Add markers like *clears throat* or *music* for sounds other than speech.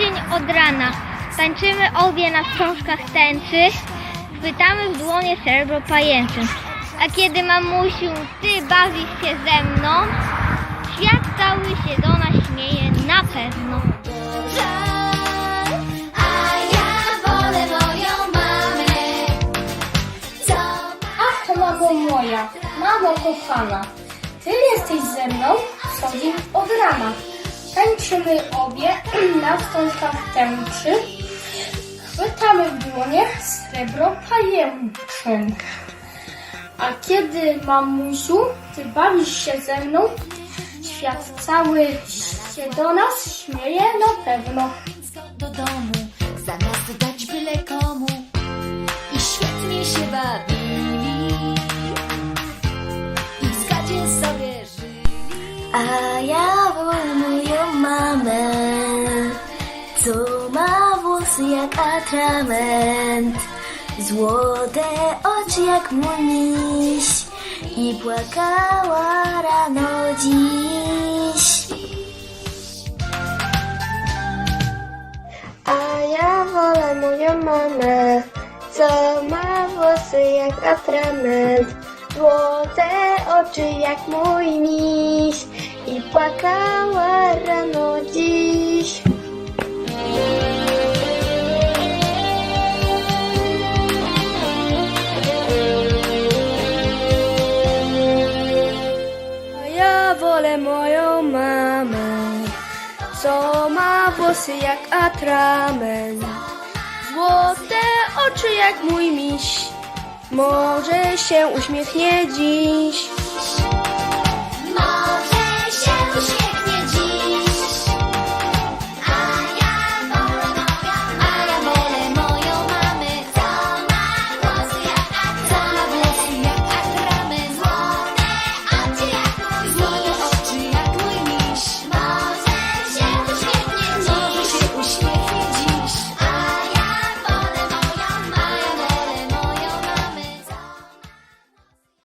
dzień od rana. Tańczymy obie na wstążkach tęczy. Chwytamy w dłonie srebro pajęczyn. A kiedy mamusiu, ty bawisz się ze mną, świat cały się do nas śmieje na pewno. A ja wolę moją mamę. Co? Ach, mamo moja, mamo kochana, ty jesteś ze mną co dzień od rana. Tańczymy obie *clears throat* na wstążkach tęczy. Chwytamy w dłonie srebro pajęczyn. A kiedy, mamusiu, ty bawisz się ze mną, świat cały się do nas śmieje na pewno. do domu, zamiast dać byle komu i świetnie się bawili A ja moją mamę, co ma włosy jak atrament, złote oczy jak mój miś i płakała rano dziś. A ja wolę moją mamę, co ma włosy jak atrament, złote oczy jak mój miś i płakała rano dziś. A ja wolę moją mamę, co ma włosy jak atrament, złote oczy jak mój miś. Może się uśmiechnie dziś.